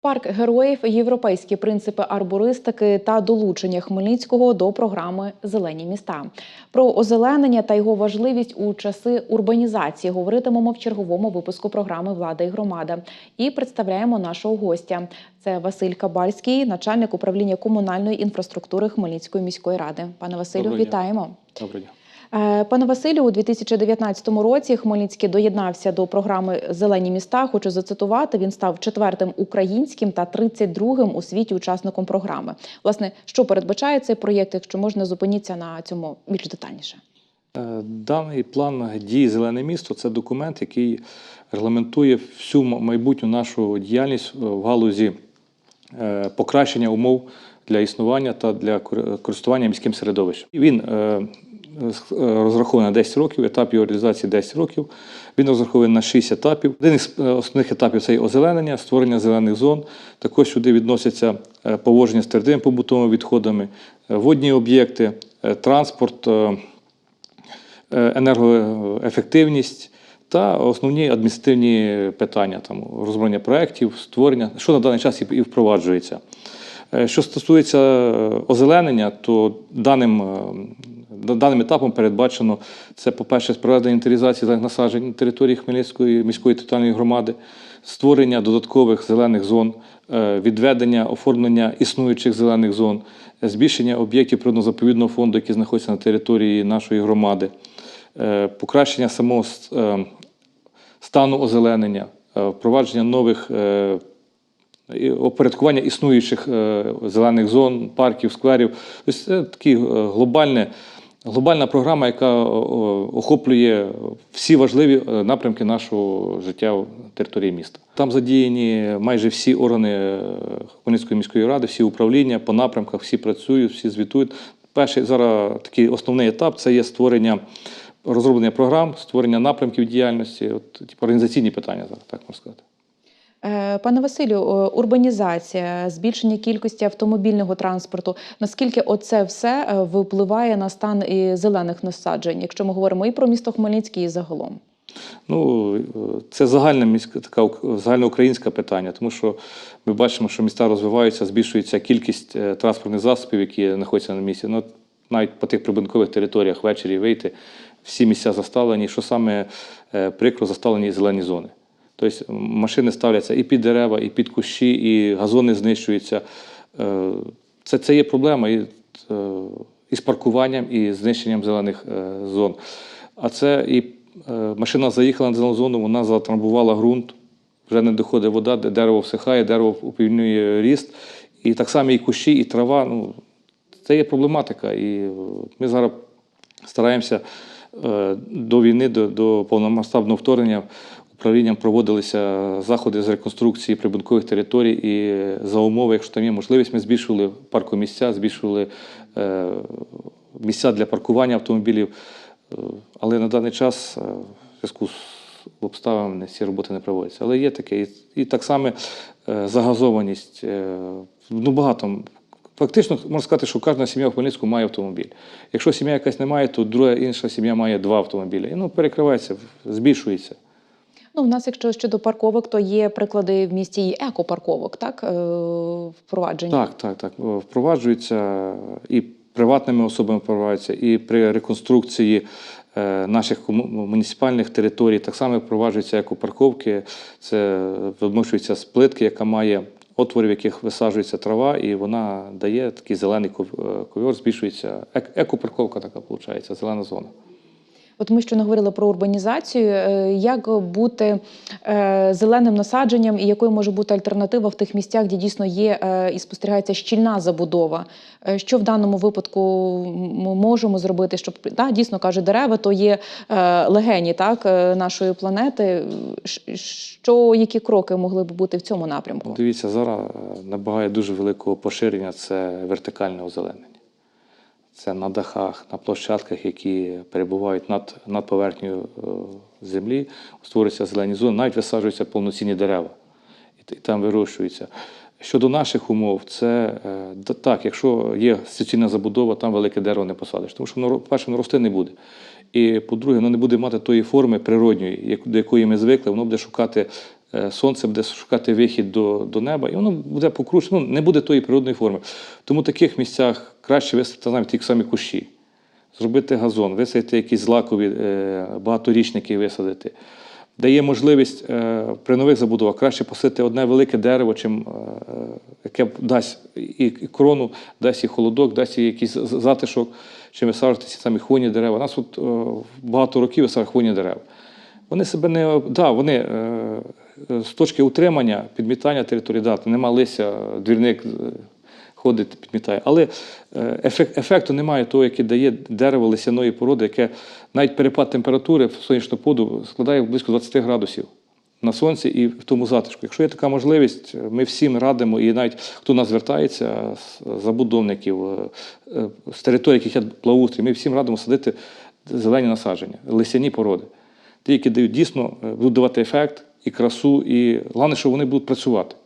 Парк героїв, європейські принципи арбористики та долучення Хмельницького до програми Зелені міста. Про озеленення та його важливість у часи урбанізації говоритимемо в черговому випуску програми Влада і громада. І представляємо нашого гостя. Це Василь Кабальський, начальник управління комунальної інфраструктури Хмельницької міської ради. Пане Василю, Доброго вітаємо. Доброго дня. Е, Пане Василю, у 2019 році Хмельницький доєднався до програми Зелені міста. Хочу зацитувати. Він став четвертим українським та 32-м у світі учасником програми. Власне, що передбачає цей проєкт? Якщо можна, зупиніться на цьому більш детальніше. Е, Даний план дії Зелене місто це документ, який регламентує всю майбутню нашу діяльність е, в галузі покращення умов для існування та для користування міським середовищем. Він розрахований на 10 років, етап його реалізації 10 років. Він розрахований на 6 етапів. Один із е, основних етапів це озеленення, створення зелених зон. Також сюди відносяться е, поводження з твердими побутовими відходами, е, водні об'єкти, е, транспорт. е, е, енергоефективність та основні адміністративні питання, там розроблення проєктів, створення, що на даний час і впроваджується. Е, Що стосується е, озеленення, то даним, е, да- даним етапом передбачено це, по-перше, проведення зелених насаджень території Хмельницької міської територіальної громади, створення додаткових зелених зон, е, відведення, оформлення існуючих зелених зон, збільшення об'єктів природно-заповідного фонду, які знаходяться на території нашої громади, е, покращення самого е, стану озеленення, впровадження нових опорядкування існуючих зелених зон, парків, скверів. Тобто це такі глобальне, глобальна програма, яка о, о, охоплює всі важливі е, напрямки нашого життя на території міста. Там задіяні майже всі органи е, Хмельницької міської ради, всі управління по напрямках, всі працюють, всі звітують. Перший зараз такий основний етап це є створення. Розроблення програм, створення напрямків діяльності, от, типу, організаційні питання, зараз, так можна сказати. Е, Пане Василю, урбанізація, збільшення кількості автомобільного транспорту. Наскільки оце все е, впливає на стан і зелених насаджень, якщо ми говоримо і про місто Хмельницький, і загалом? Ну, е, це загальне міська така ук- загальноукраїнське питання, тому що ми бачимо, що міста розвиваються, збільшується кількість транспортних засобів, які знаходяться на місці. Ну, навіть по тих прибудинкових територіях ввечері вийти, всі місця заставлені, що саме прикро заставлені зелені зони. Тобто машини ставляться і під дерева, і під кущі, і газони знищуються. Е, Це, це є проблема і, е, і з паркуванням, і знищенням зелених е, зон. А це і машина заїхала на зелену зону, вона затрамбувала ґрунт, вже не доходить вода, де дерево всихає, дерево уповільнює ріст. І так само і кущі, і трава. Ну, це є проблематика. І ми зараз стараємося до війни, до, до повномасштабного вторгнення управлінням проводилися заходи з реконструкції прибудинкових територій, і за умови, якщо там є можливість, ми збільшували паркомісця, збільшували е, місця для паркування автомобілів. Е, Але на даний час е, в зв'язку з обставинами ці роботи не проводяться. Але є таке. І, так само загазованість. Ну, багато. Фактично, можна сказати, що кожна сім'я в Хмельницькому має автомобіль. Якщо сім'я якась не має, то друга інша сім'я має два автомобілі. І ну, перекривається, збільшується. Ну, в нас, якщо щодо парковок, то є приклади в місті і екопарковок, так е, впроваджені. Так, так, так. О, Впроваджується і приватними особами впроваджується, і при реконструкції е, наших муніципальних територій так само впроваджуються екопарковки. Це вимушується з плитки, яка має отвори, в яких висаджується трава, і вона дає такий зелений ков- е, збільшується. Ек- Екопарковка така виходить, зелена зона. От ми щойно говорили про урбанізацію. Е, Як бути е, зеленим насадженням і якою може бути альтернатива в тих місцях, де дійсно є е, і спостерігається щільна забудова? Що в даному випадку ми можемо зробити, щоб да, дійсно каже, дерева то є легені так, нашої планети. Що, які кроки могли б бути в цьому напрямку? Дивіться, зараз набагає дуже великого поширення це вертикальне озеленення. Це на дахах, на площадках, які перебувають над, над поверхнею е, землі, створюються зелені зони, навіть висаджуються повноцінні дерева і, і там вирощуються. Щодо наших умов, це е, так, якщо є суцільна забудова, там велике дерево не посадиш, тому що воно перше воно рости не буде. І по-друге, воно не буде мати тої форми природньої, до якої ми звикли, воно буде шукати сонце, буде шукати вихід до, до неба, і воно буде покручено, ну, не буде тої природної форми. Тому в таких місцях краще висадити навіть ті самі кущі, зробити газон, висадити якісь злакові е, багаторічники висадити. Дає можливість е, при нових забудовах краще посадити одне велике дерево, чим, е, яке дасть і, крону, дасть і холодок, дасть і якийсь затишок, чим висаджувати ці самі хвойні дерева. У нас от, е, багато років висаджують хвойні дерева. Вони себе не да, вони е, е, з точки утримання, підмітання території дати, нема лися, двірник е, ходить, підмітає. Але ефект, ефекту немає того, який дає дерево лисяної породи, яке навіть перепад температури в сонячну поду складає близько 20 градусів на сонці і в тому затишку. Якщо є така можливість, ми всім радимо, і навіть хто нас звертається з забудовників, з територій, яких є плавустрій, ми всім радимо садити зелені насадження, лисяні породи. Ті, які дають дійсно е, будуть давати ефект і красу, і головне, що вони будуть працювати,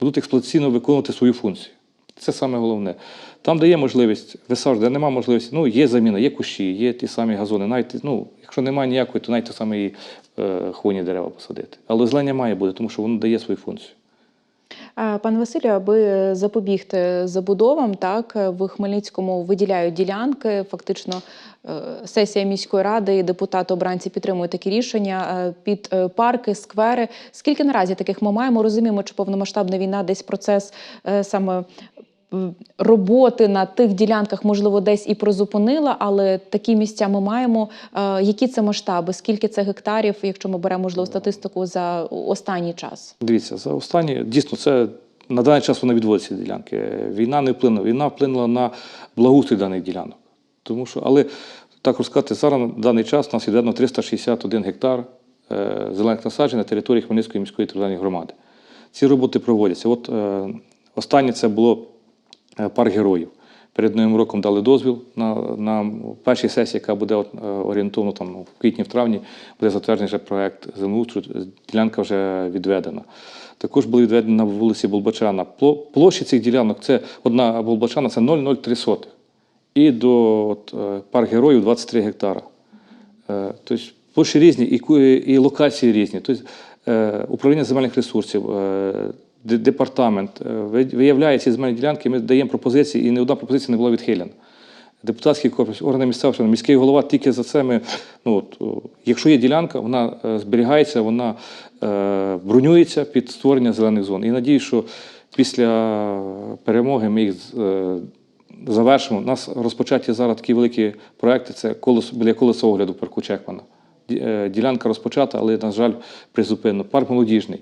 будуть експлуатаційно виконувати свою функцію. Це саме головне. Там, де є можливість висаджувати, де немає можливості, ну є заміна, є кущі, є ті самі газони. Навіть, ну, якщо немає ніякої, то навіть ті самі е, хвойні дерева посадити. Але злення має бути, тому що воно дає свою функцію. Пане Василю, аби запобігти забудовам, так в Хмельницькому виділяють ділянки. Фактично, е, сесія міської ради і депутати обранці підтримують такі рішення е, під е, парки, сквери. Скільки наразі таких ми маємо? Розуміємо, чи повномасштабна війна десь процес саме. Роботи на тих ділянках, можливо, десь і призупинила, але такі місця ми маємо. Е, Які це масштаби? Скільки це гектарів, якщо ми беремо можливо статистику за останній час? Дивіться, за останні дійсно це на даний час вона відводиться ділянки. Війна не вплинула. Війна вплинула на благоустрій даних ділянок. Тому що, але так розказати, зараз на даний час у нас відведено 361 гектар е, зелених насаджень на території Хмельницької міської територіальної громади. Ці роботи проводяться. От е, останнє це було парк героїв. Перед Новим роком дали дозвіл на, на першій сесії, яка буде е, орієнтовно там, ну, в квітні, в травні, буде затверджений вже проект землеустрою, ділянка вже відведена. Також були відведені на вулиці Болбачана. Пло- Площі цих ділянок це одна Болбачана це 0,03 сотих. І до от, е, парк героїв 23 гектара. Е, Тобто площі різні і, і локації різні. Тобто, е, управління земельних ресурсів, е, департамент е, ви- виявляє ці земельні ділянки, ми даємо пропозиції, і не одна пропозиція не була відхилена. Депутатський корпус, органи місцевого міський голова тільки за це ми. Ну, от, якщо є ділянка, вона е, зберігається, вона е, бронюється під створення зелених зон. І надію, що після перемоги ми їх е, завершимо. У нас розпочаті зараз такі великі проекти. Це колесо біля колеса огляду парку Чекмана. Е, Ділянка розпочата, але, на жаль, призупинена. Парк молодіжний.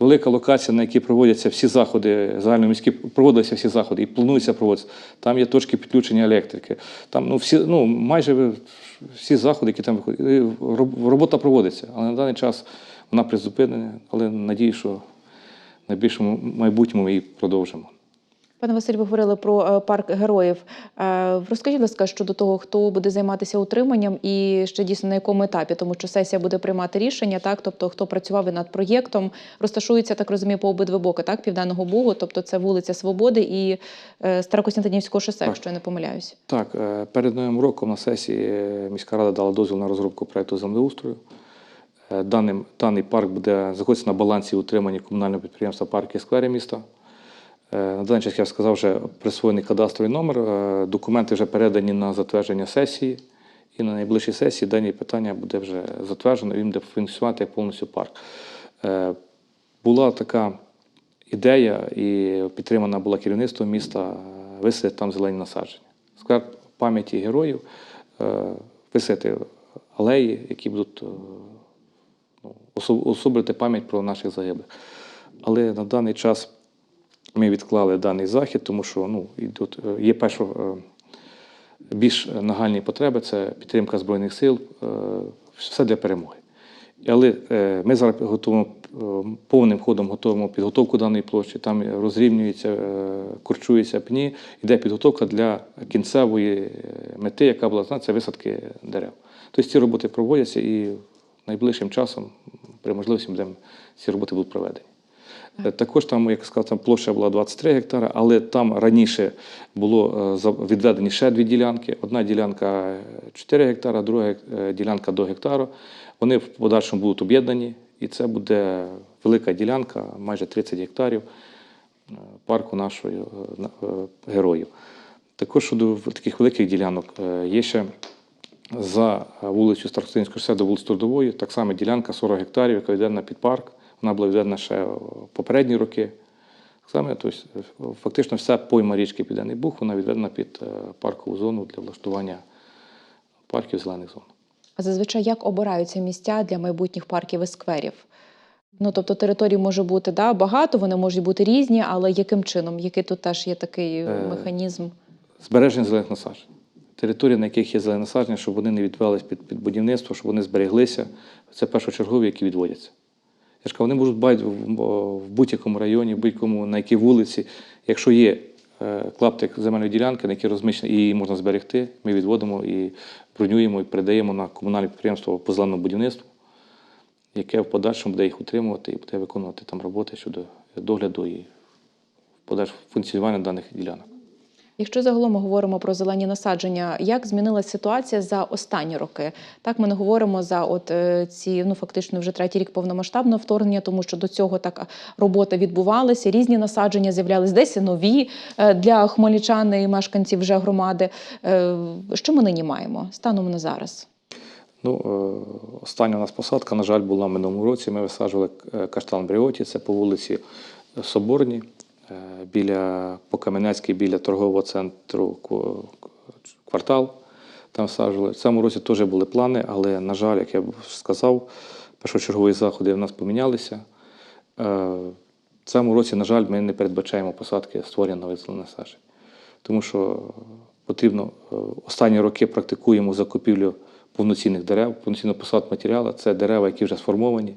Велика локація, на якій проводяться всі заходи, загальноміські проводилися всі заходи і планується проводитися. Там є точки підключення електрики. Там ну, всі, ну, майже всі заходи, які там виходять. Робота проводиться, але на даний час вона призупинена. Але надію, що в найбільшому майбутньому ми її продовжимо. Пане Василь, ви говорили про е, парк героїв. Е, Розкажіть, будь ласка, щодо того, хто буде займатися утриманням і ще дійсно на якому етапі, тому що сесія буде приймати рішення, так тобто хто працював і над проєктом, розташується, так розумію, по обидва боки, так південного бугу, тобто це вулиця Свободи і е, Старокостянтинівського шосе, якщо я не помиляюсь. Так, перед новим роком на сесії міська рада дала дозвіл на розробку проекту землеустрою. Даним, даний парк буде знаходитися на балансі утримання комунального підприємства парки і сквери міста. На даний час, я сказав, вже присвоєний кадастровий номер. е, Документи вже передані на затвердження сесії. І на найближчій сесії дані питання буде вже затверджено, він буде функціонувати як повністю парк. Е, Була така ідея, і підтримана була керівництвом міста е, висадити там зелені насадження. Сквер пам'яті героїв, висадити алеї, які будуть ну, пам'ять про наших загиблих. Але на даний час ми відклали даний захід, тому що ну, е, є перше, е, більш нагальні потреби це підтримка Збройних сил, е, все для перемоги. Але ми зараз готуємо повним ходом готуємо підготовку даної площі. Там розрівнюється, корчуються пні, йде підготовка для кінцевої мети, яка була це висадки дерев. Тобто ці роботи проводяться і найближчим часом, при можливості, ці роботи будуть проведені. Е, Також там, як сказав, там площа була 23 гектара, але там раніше було е, відведені ще дві ділянки. Одна ділянка е, 4 гектара, друга е, ділянка до гектару. Вони в подальшому будуть об'єднані, і це буде велика ділянка, майже 30 гектарів е, парку нашої е, на- е, героїв. Також щодо таких великих ділянок е, є ще за вулицю Старостинського шосе до вулиці Трудової, так само ділянка 40 гектарів, яка відведена під парк. Вона була відведена ще в попередні роки. Так само, тобто, фактично вся пойма річки Південний Буг, вона відведена під е, паркову зону для влаштування парків зелених зон. А зазвичай як обираються місця для майбутніх парків і скверів? Ну, тобто територій може бути да, багато, вони можуть бути різні, але яким чином? Який тут теж є такий Е, механізм? Збереження зелених насаджень. Території, на яких є зелені насадження, щоб вони не відвелись під, під будівництво, щоб вони збереглися. Це першочергові, які відводяться. Я ж кажу, вони можуть бути в, будь-якому районі, в будь-якому, на якій вулиці. Якщо є е, клаптик земельної ділянки, на якій розміщена, і її можна зберегти, ми відводимо і бронюємо і передаємо на комунальне підприємство по зеленому будівництву, яке в подальшому буде їх утримувати і буде виконувати там роботи щодо догляду і подальшого функціонування даних ділянок. Якщо загалом ми говоримо про зелені насадження, як змінилася ситуація за останні роки? Так, ми не говоримо за от е, ці ну фактично вже третій рік повномасштабного вторгнення, тому що до цього так робота відбувалася, різні насадження з'являлись, десь і нові е, для хмельничан і мешканців вже громади. Е, Що ми нині маємо станом на зараз? Ну, е, остання у нас посадка, на жаль, була в минулому році. Ми висаджували е, каштан Бріоті, це по вулиці Соборній, е, біля по Кам'янецькій, біля торгового центру квартал. Там всаджували. В цьому році теж були плани, але, на жаль, як я сказав, першочергові заходи в нас помінялися. Е, В цьому році, на жаль, ми не передбачаємо посадки створення нових зелених насаджень. Тому що потрібно е, останні роки практикуємо закупівлю повноцінних дерев, повноцінно посад матеріалу. Це дерева, які вже сформовані,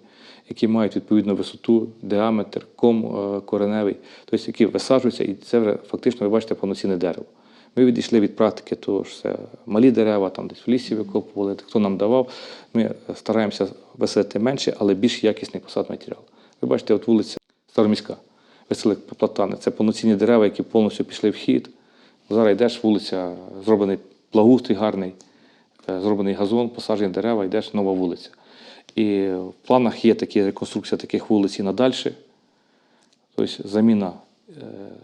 які мають відповідну висоту, діаметр, ком е, кореневий, тобто які висаджуються, і це вже фактично ви бачите повноцінне дерево. Ми відійшли від практики, того що це малі дерева, там десь в лісі викопували, хто нам давав. Ми стараємося висадити менше, але більш якісний посад матеріал. Ви бачите, от вулиця Староміська, веселик платани. Це повноцінні дерева, які повністю пішли в хід. Зараз йдеш, вулиця, зроблений благоустрій гарний, е, зроблений газон, посаджені дерева, йдеш нова вулиця. І в планах є такі реконструкція таких вулиць і надальше. Тобто заміна е,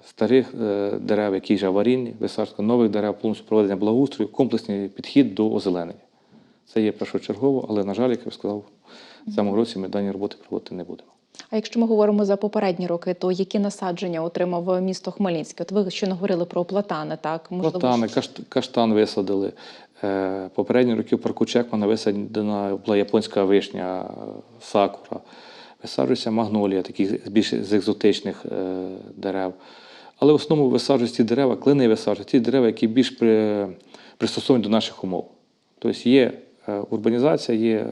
старих е, дерев, які вже аварійні, висаджка нових дерев, повністю проведення благоустрою, комплексний підхід до озеленення. Це є першочергово, але, на жаль, як я сказав, в цьому році ми дані роботи проводити не будемо. А якщо ми говоримо за попередні роки, то які насадження отримав місто Хмельницьке? От ви щойно говорили про платани, так Платани, кашт- каштан висадили. Е, Попередні роки в парку Чекмана висаджена була японська вишня, сакура. Висаджується магнолія, таких більш з екзотичних е, дерев. Але в основному висаджують ті дерева, клини висаджують, ті дерева, які більш при, пристосовані до наших умов. Тобто є е, урбанізація, є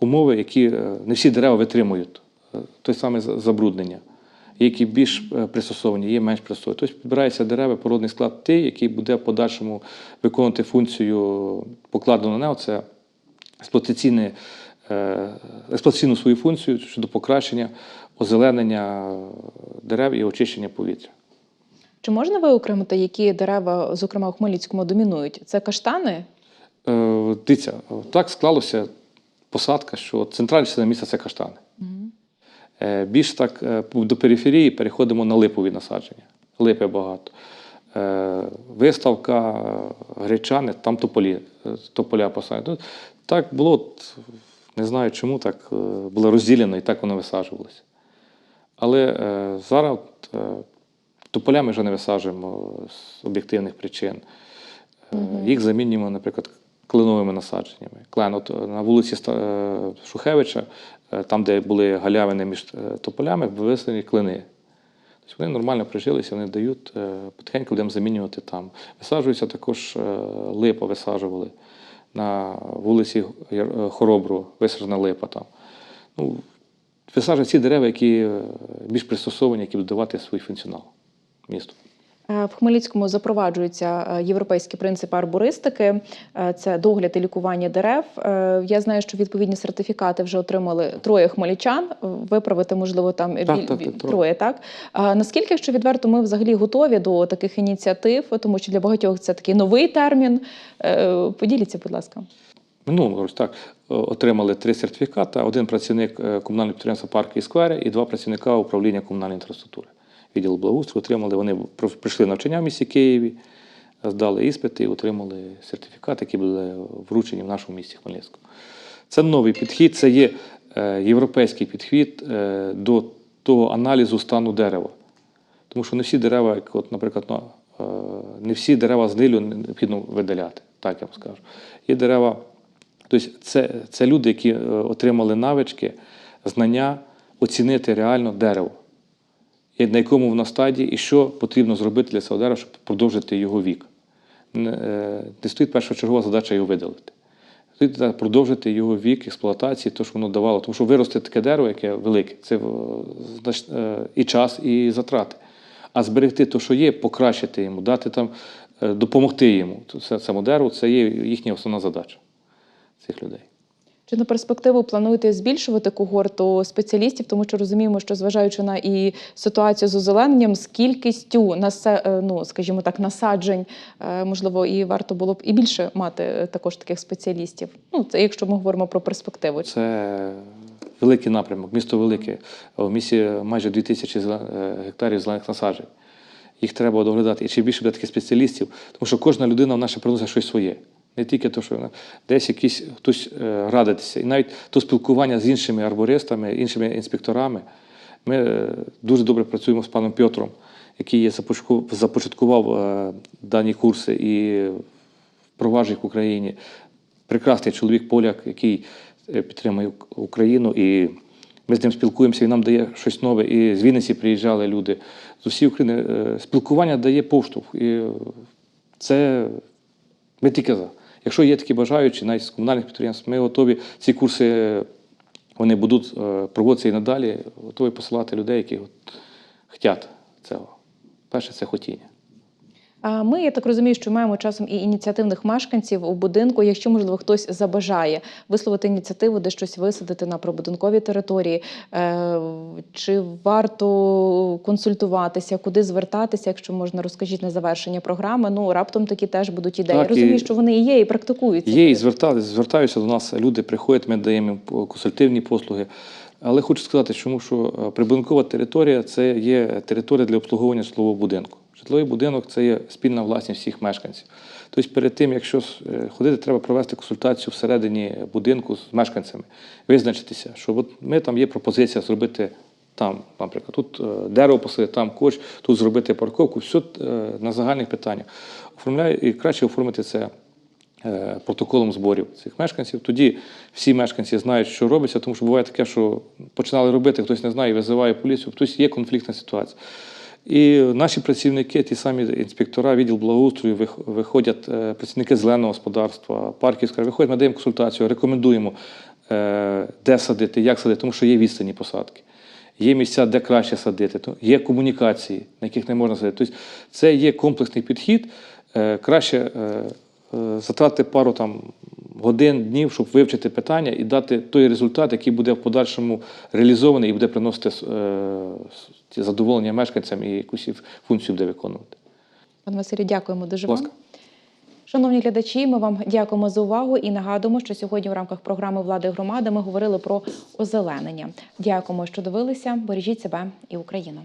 умови, які не всі дерева витримують той саме забруднення. Які більш е, пристосовані, є менш пристосовані. Тобто підбираються дерева, породний склад той, який буде в подальшому виконувати функцію покладену на нього, це експлуатаційне, е, експлуатаційну свою функцію щодо покращення озеленення дерев і очищення повітря. Чи можна виокремити, які дерева, зокрема у Хмельницькому, домінують? Це каштани? Е, Дивіться, так склалося посадка, що центральне частина міста це каштани. Е, Більш так е, до периферії переходимо на липові насадження. Липи багато. Е, Виставка, е, гречани, там тополі, е, тополя посаджені. Ну, Так було, не знаю чому так е, було розділено і так воно висаджувалося. Але е, зараз е, тополя ми вже не висаджуємо з об'єктивних причин. Е, Їх замінюємо, наприклад, кленовими насадженнями. Клен, от на вулиці е, Шухевича, е, там, де були галявини між е, тополями, висаджені клини. Тобто вони нормально прижилися, вони дають, потихеньку будемо замінювати там. Висаджується також липа, висаджували. На вулиці Хоробру висаджена липа там. Ну, висаджують ці дерева, які більш пристосовані, які будуть давати свій функціонал місту. Е, В Хмельницькому запроваджуються е, європейські принципи арбористики, Е, це догляд і лікування дерев. Я знаю, що відповідні сертифікати вже отримали троє хмельничан. Виправити, можливо, там біль- так, так, троє. троє. Так наскільки, якщо відверто, ми взагалі готові до таких ініціатив, тому що для багатьох це такий новий термін. Поділіться, будь ласка. Минулого року так отримали три сертифікати: один працівник комунального підприємства парки і сквери, і два працівника управління комунальної інфраструктури. Відділ благоустрою отримали. Вони про- пройшли навчання в місті Києві, здали іспити отримали сертифікати, які були вручені в нашому місті Хмельницькому. Це новий підхід, це є е, європейський підхід е, до того аналізу стану дерева. Тому що не всі дерева, як, от, наприклад, е, не всі дерева з нилю необхідно видаляти, так я вам скажу. Є дерева, тобто це, це люди, які отримали навички, знання оцінити реально дерево, на якому воно стадії, і що потрібно зробити для цього щоб продовжити його вік. Е, не стоїть першочергова задача його видалити. Стоїть продовжити його вік експлуатації, то, що воно давало. Тому що вирости таке дерево, яке велике, це е, е, і час, і затрати. А зберегти те, що є, покращити йому, дати там, допомогти йому. Це- Цьому дереву це є їхня основна задача цих людей. Чи на перспективу плануєте збільшувати когорту спеціалістів, тому що розуміємо, що зважаючи на і ситуацію з озелененням, з кількістю е, ну, скажімо так, насаджень, е, можливо, і варто було б і більше мати е, також таких спеціалістів. Ну, це якщо ми говоримо про перспективу. Це великий напрямок, місто велике. В місті майже 2000 зелен- е, гектарів зелених насаджень. Їх треба доглядати. І чим більше буде таких спеціалістів, тому що кожна людина в наше приносить щось своє. Не тільки те, що десь якийсь хтось е, радитися. І навіть то спілкування з іншими арбористами, іншими інспекторами. Ми е, дуже добре працюємо з паном Пьотром, який започаткував е, дані курси і впроваджує їх в Україні. Прекрасний чоловік поляк, який підтримує Україну, і ми з ним спілкуємося, він нам дає щось нове. І з Вінниці приїжджали люди з усієї України. Спілкування дає поштовх. І це ми тільки за. Якщо є такі бажаючі, навіть з комунальних підприємств, ми готові ці курси, вони будуть е, проводитися і надалі, готові посилати людей, які от хочуть цього. Перше це хотіння. А ми, я так розумію, що маємо часом і ініціативних мешканців у будинку, якщо можливо хтось забажає висловити ініціативу, де щось висадити на прибудинковій території. Е, чи варто консультуватися, куди звертатися, якщо можна, розкажіть на завершення програми. Ну раптом такі теж будуть ідеї. Так, і- Розумію, що вони і є, і практикуються. Є і звертаються до нас люди, приходять, ми даємо їм консультативні послуги. Але хочу сказати, чому що е, прибудинкова територія це є територія для обслуговування житлового будинку. Житловий будинок це є спільна власність всіх мешканців. Тобто, перед тим, якщо е, ходити, треба провести консультацію всередині будинку з мешканцями, визначитися, що от ми там є пропозиція зробити там, наприклад, тут е, дерево посадити, там коч, тут зробити парковку, все на загальних питаннях. Оформляю і краще оформити це е, протоколом зборів цих мешканців. Тоді всі мешканці знають, що робиться, тому що буває таке, що починали робити, хтось не знає, визиває поліцію, хтось є конфліктна ситуація. І наші працівники, ті самі інспектора, відділ благоустрою, виходять е, працівники зеленого господарства, парківська, виходять, ми даємо консультацію, рекомендуємо, е, де садити, як садити, тому що є відстані посадки. Є місця, де краще садити, є комунікації, на яких не можна садити. Тобто це є комплексний підхід. Е, Краще затратити пару там, годин, днів, щоб вивчити питання і дати той результат, який буде в подальшому реалізований і буде приносити е, задоволення мешканцям і якусь функцію буде виконувати. Пане Василю, дякуємо дуже вам. Шановні глядачі, ми вам дякуємо за увагу і нагадуємо, що сьогодні в рамках програми влади і громади ми говорили про озеленення. Дякуємо, що дивилися. Бережіть себе і Україну.